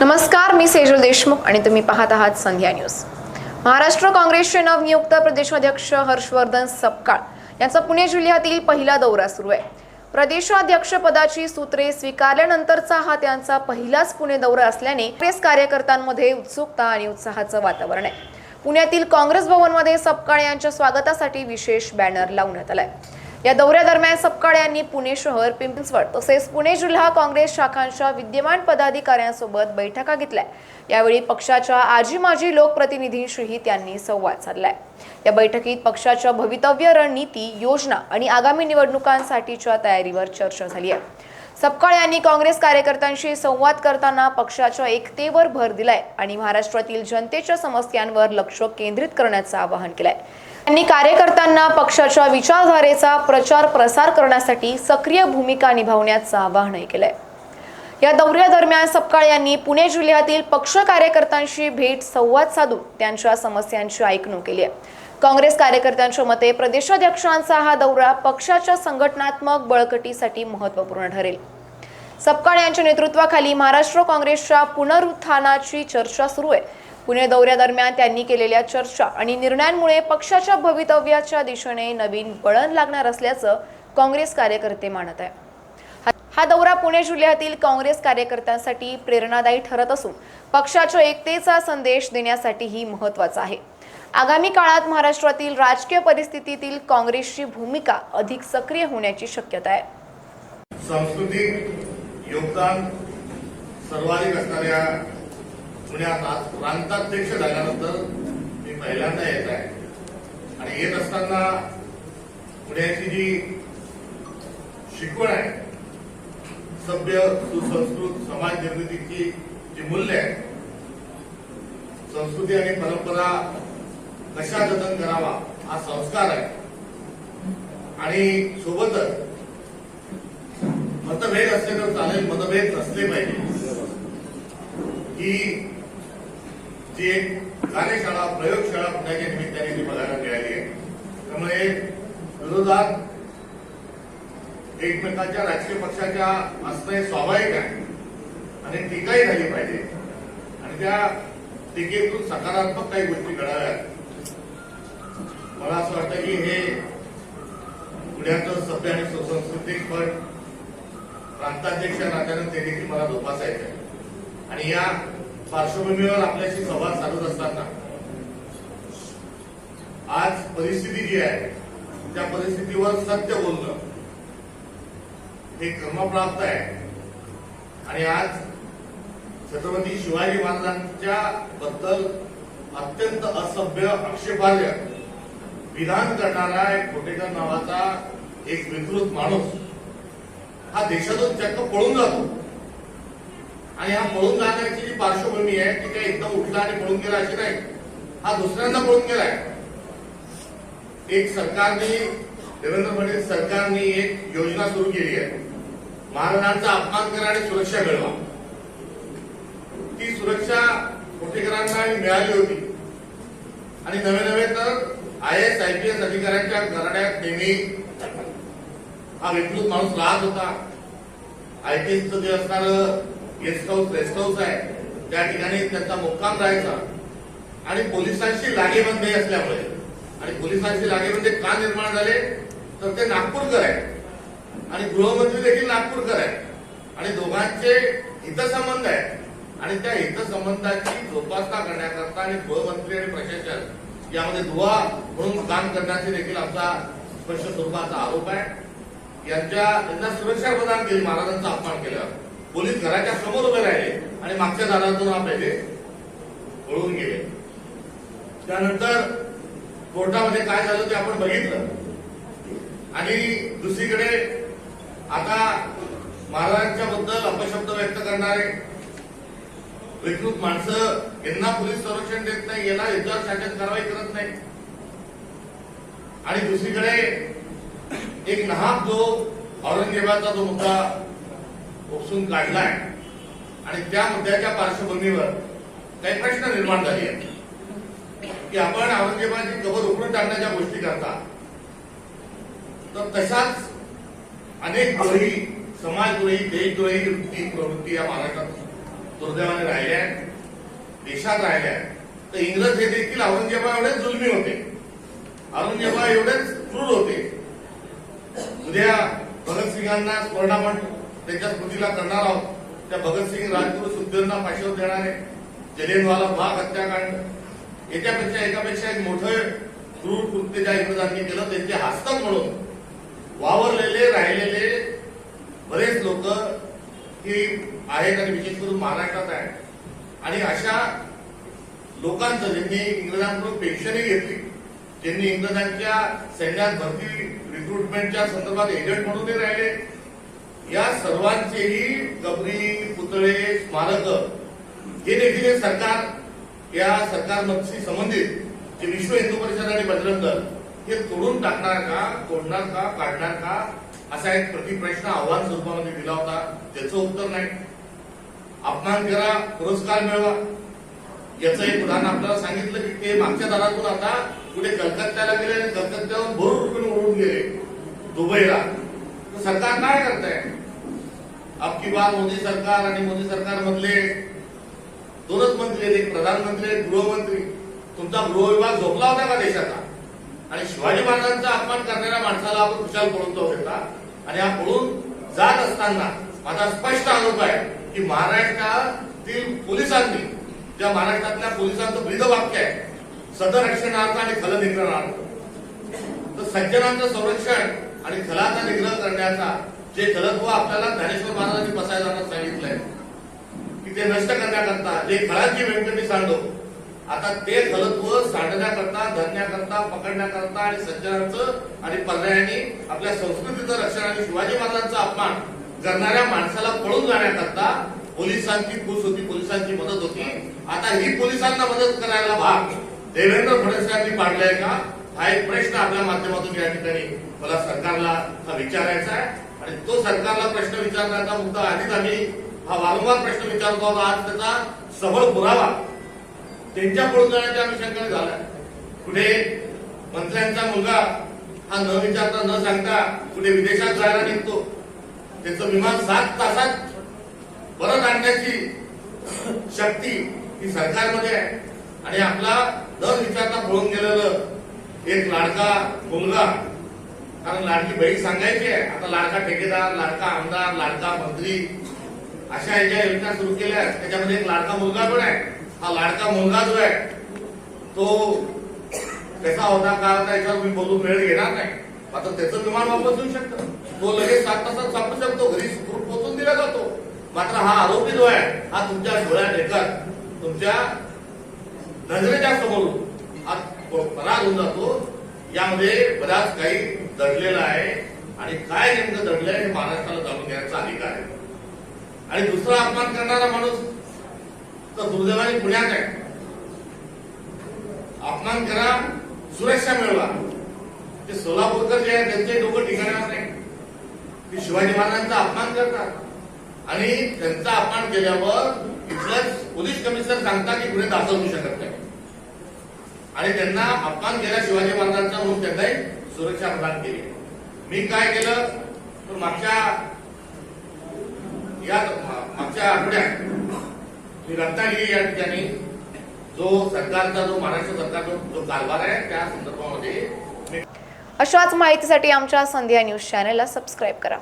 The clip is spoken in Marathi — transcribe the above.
नमस्कार मी सेजल देशमुख आणि तुम्ही पाहत आहात संध्या न्यूज. महाराष्ट्र काँग्रेसचे नवनियुक्त प्रदेशाध्यक्ष हर्षवर्धन सपकाळ यांचा पुणे जिल्ह्यातील पहिला दौरा सुरू आहे. प्रदेशाध्यक्षपदाची सूत्रे स्वीकारल्यानंतरचा हा त्यांचा पहिलाच पुणे दौरा असल्याने काँग्रेस कार्यकर्त्यांमध्ये उत्सुकता आणि उत्साहाचं वातावरण आहे. पुण्यातील काँग्रेस भवनमध्ये सपकाळ यांच्या स्वागतासाठी विशेष बॅनर लावण्यात आलाय. या दौऱ्यादरम्यान सपकाळ यांनी पुणे शहर पिंपळवड तसेच पुणे जिल्हा काँग्रेस शाखांच्या विद्यमान पदाधिकाऱ्यांसोबत बैठका घेतल्या. यावेळी पक्षाच्या आजी माजी लोकप्रतिनिधींशीही त्यांनी संवाद साधलाय. या बैठकीत पक्षाच्या भवितव्य रणनीती योजना आणि आगामी निवडणुकांसाठीच्या तयारीवर चर्चा झाली आहे. सपकाळ यांनी काँग्रेस कार्यकर्त्यांशी संवाद करताना पक्षाच्या एकतेवर भर दिलाय आणि महाराष्ट्रातील जनतेच्या समस्यांवर लक्ष केंद्रित करण्याचं आवाहन केलंय. त्यांनी कार्यकर्त्यांना पक्षाच्या विचारधारेचा प्रचार प्रसार करण्यासाठी सक्रिय भूमिका निभावण्याचं आवाहनही केलंय. या दौऱ्यादरम्यान सपकाळ यांनी पुणे जिल्ह्यातील पक्ष कार्यकर्त्यांशी भेट संवाद साधून त्यांच्या समस्यांची ऐकणूक केली आहे. काँग्रेस कार्यकर्त्यांच्या मते प्रदेशाध्यक्षांचा हा दौरा पक्षाच्या संघटनात्मक बळकटीसाठी महत्त्वपूर्ण ठरेल. सपकाळ यांच्या नेतृत्वाखाली महाराष्ट्र काँग्रेसच्या पुनरुत्थानाची चर्चा सुरू आहे. पुणे दौऱ्यादरम्यान त्यांनी केलेल्या चर्चा आणि निर्णयांमुळे पक्षाच्या भवितव्याच्या दिशेने नवीन वळण लागणार असल्याचं काँग्रेस कार्यकर्ते मानत आहे हा- दौरा पुणे जिल्ह्यातील काँग्रेस कार्यकर्त्यांसाठी प्रेरणादायी ठरत असून पक्षाच्या एकतेचा संदेश देण्यासाठीही महत्त्वाचा आहे. आगामी काळात महाराष्ट्रातील राजकीय परिस्थितीतील काँग्रेसची भूमिका अधिक सक्रिय होण्याची शक्यता आहे. सांस्कृतिक योगदान सर्वाधिक असणाऱ्या पुण्यात आज प्रांताध्यक्ष झाल्यानंतर मी पहिल्यांदा येत आहे. आणि येत असताना पुण्याची जी शिकवण आहे सभ्य सुसंस्कृत समाज निर्मितीची जी मूल्य आहे संस्कृती आणि परंपरा कशा जतन करावा हा संस्कार आहे. आणि सोबतच मतभेद असले तर चालेल मतभेद नसले पाहिजे. ही ती एक कार्यशाळा प्रयोगशाळा पुण्याच्या निमित्ताने ती बघायला मिळाली आहे त्यामुळे विरोधात एकमेकांच्या राजकीय पक्षाच्या असणं हे स्वाभाविक आहे आणि टीकाही झाली पाहिजे आणि त्या टीकेतून सकारात्मक काही गोष्टी घडाव्यात मला असं वाटतं की हे पुण्याचं सभ्य आणि सुसंस्कृतिक पण प्रांताध्यक्ष नात्यानं ते देखील मला जोपासायचं आहे आणि या पार्श्वभूमीवर आपल्याशी संवाद साधत असताना आज परिस्थिती जी आहे त्या परिस्थितीवर सत्य बोलणं हे क्रमप्राप्त आहे. आणि आज छत्रपती शिवाजी महाराजांच्या बद्दल अत्यंत असभ्य आक्षेपार्ह विधान करणारा एक कोटेकर नावाचा एक विकृत माणूस हा देशातून चक्क पळून जातो. आणि हा पळून जाण्याची जी पार्श्वभूमी आहे ती काही एकदम उठला आणि पळून गेला अशी नाही. हा दुसऱ्यांदा पळून गेलाय. एक सरकारने देवेंद्र फडणवीस सरकारने एक योजना सुरू केली आहे. महाराजांचा अपमान करा आणि सुरक्षा मिळवा ती सुरक्षा कोटेकरांना मिळाली होती. आणि नवे नवे तर I S I P S अधिकाऱ्यांच्या घराण्यात नेहमी हा विकृत माणूस राहत होता. आयपीएसचं जे असणारं गेस्ट हाऊस रेस्ट हाऊस आहे. त्या ठिकाणी त्यांचा मुक्काम राहायचा. आणि पोलिसांशी लागेबंदी असल्यामुळे. आणि पोलिसांशी लागेबंदी का निर्माण झाले? तर ते नागपूरकर आहे आणि गृहमंत्री देखील नागपूरकर आहे आणि दोघांचे हितसंबंध आहे आणि त्या हितसंबंधाची जोपासना करण्याकरता आणि गृहमंत्री आणि प्रशासन यामध्ये दुवा म्हणून काम करण्याचे देखील आमचा स्पष्ट स्वरूपाचा आरोप आहे. यांच्या त्यांना सुरक्षा प्रदान केली महाराजांचा अपमान केला पोलीस घराच्या समोर उभे राहिले आणि मागच्या दारातून हा पहिले पळून गेले. त्यानंतर कोर्टामध्ये काय झालं ते आपण बघितलं. आणि दुसरीकडे आता महाराजांच्या बद्दल अपशब्द व्यक्त करणारे विकृत माणसं यांना पोलीस संरक्षण देत नाही याला याच्यावर शासन कारवाई करत नाही. आणि दुसरीकडे एक नहाब जो औरंगजेबाचा जो मुद्दा काढला आहे आणि त्या मुद्द्याच्या पार्श्वभूमीवर काही प्रश्न निर्माण झाले आहेत. की आपण औरंगजेबाची कबर उघडून टाकण्याच्या गोष्टी करता. तर तशाच अनेक द्रोही समाजद्रोही देशद्रोही वृत्ती प्रवृत्ती या महाराष्ट्रात दुर्दैवाने राहिल्या देशात राहिल्या तर इंग्रज हे देखील औरंगजेबा एवढेच जुलमी होते. औरंगजेबा एवढेच क्रूर होते. उद्या भगतसिंगांना स्मरण त्यांच्या स्मृतीला करणार आहोत. त्या भगतसिंग राजगुरू सुखदेवना फाशीवर देणारे जलियनवाला बाग हत्याकांड याच्यापेक्षा एकापेक्षा एक मोठं क्रूर कृत्य ज्या इंग्रजांनी केलं त्यांचे हस्तक म्हणून वावरलेले राहिलेले बरेच लोक ही आहेत आणि विशेष करून महाराष्ट्रात आहेत. आणि अशा लोकांचं ज्यांनी इंग्रजांकडून पेन्शनही घेतली ज्यांनी इंग्रजांच्या सैन्यात भरती रिक्रुटमेंटच्या संदर्भात एजंट म्हणूनही राहिले. या सर्वांचेही कबरी पुतळे स्मारक हे देखील सरकार या सरकारशी संबंधित जे विश्व हिंदू परिषद आणि बजरंग दल हे तोडून टाकणार का तोडणार का काढणार का असा एक प्रतिप्रश्न आव्हान स्वरूपामध्ये दिला होता त्याचं उत्तर नाही. अपमान करा पुरस्कार मिळवा. याचं एक उदाहरण आपल्याला सांगितलं की ते मागच्या दारातून आता पुढे कलकत्त्याला गेले आणि कलकत्त्यावर भरून रुपये ओढून गेले दुबईला. सरकार काय करतंय? अबकी बार मोदी सरकार आणि मोदी सरकार मधले दोनच मंत्री आहेत एक प्रधानमंत्री आहेत गृहमंत्री. तुमचा गृहविभाग झोपला होता का देशाचा? आणि शिवाजी महाराजांचा अपमान करणाऱ्या माणसाला आपण खुशाल पळून जाऊ आणि हा पळून जात असताना माझा स्पष्ट आरोप आहे की महाराष्ट्रातील पोलिसांनी ज्या महाराष्ट्रातल्या पोलिसांचं ब्रीद वाक्य आहे सदरक्षणार्थ आणि खलनिग्रहणार्थ तर सज्जनांचं संरक्षण आणि खलाचा निग्रह करण्याचा जे खलत्व आपल्याला ज्ञानेश्वर महाराजांनी बसायला सांगितलंय की ते नष्ट करण्याकरता जे खळाची व्यंकटी सांडो आता ते खलत्व सांडण्याकरता धरण्याकरता पकडण्याकरता आणि सज्जनांचं आणि पर्यायाने आपल्या संस्कृतीचं रक्षण आणि शिवाजी महाराजांचा अपमान करणाऱ्या माणसाला पळून जाण्याकरता पोलिसांची खुश होती पोलिसांची मदत होती. आता ही पोलिसांना मदत करायला भाग देवेंद्र फडणवीस यांनी पाडलाय का? हा एक प्रश्न आपल्या माध्यमातून या ठिकाणी मला सरकारला हा विचारायचा आहे. आणि तो सरकारला प्रश्न विचारण्याचा मुद्दा आधीच आम्ही हा वारंवार प्रश्न विचारतो आहोत. आज त्याचा सबळ पुरावा त्यांच्याकडून जाण्याच्या अनुषंगाने झाला कुठे मंत्र्यांचा मुलगा हा न विचारता न सांगता कुठे विदेशात जायला निघतो. त्याचं विमान सात तासात परत आणण्याची शक्ती ही सरकारमध्ये आहे. आणि आपला न विचारता पळून गेलेलं एक लाडका मुलगा कारण लाडकी बहीण सांगायची आहे आता लाडका ठेकेदार लाडका आमदार लाडका मंत्री अशा ज्या योजना सुरू केल्या आहेत, त्याच्यामध्ये एक लाडका मुलगा पण आहे. हा लाडका मुलगा जो आहे तो कसा होता का होता याच्यावर मी बोलून वेळ घेणार नाही. आता त्याचं विमान वापस येऊ शकतं. तो लगेच सात तासात सापडू शकतो. घरी सुखरूप पोहोचून दिला जातो. मात्र हा आरोपी जो आहे हा तुमच्या डोळ्यात ढेकत तुमच्या नजरेच्या समोरून. हा पराग होऊन जातो. यामध्ये बराच काही दडलेलं आहे. आणि काय नेमकं दडलंय हे महाराष्ट्राला जाणून घेण्याचा अधिकार आहे. आणि दुसरा अपमान करणारा माणूस तर दुर्दैवाने पुण्यात आहे. अपमान करा सुरक्षा मिळवा. ते सोलापूरकर जे आहेत त्यांचे लोक ठिकाणावर नाही. ते शिवाजी महाराजांचा अपमान करतात. आणि त्यांचा अपमान केल्यावर इथलंच पोलीस कमिशनर सांगता की गुन्हे दाखल होऊ शकत नाही. आणि त्यांना अपमान केला शिवाजी महाराजांचा म्हणून त्यांनाही सुरक्षा प्रदान केली. मी काय केलं? तर मागच्या या मागच्या आठवड्यात मी रत्नागिरी या ठिकाणी जो सरकारचा जो महाराष्ट्र सरकारचा जो कारभार आहे त्या संदर्भामध्ये अशाच माहितीसाठी आमच्या संध्या न्यूज चॅनलला सबस्क्राईब करा.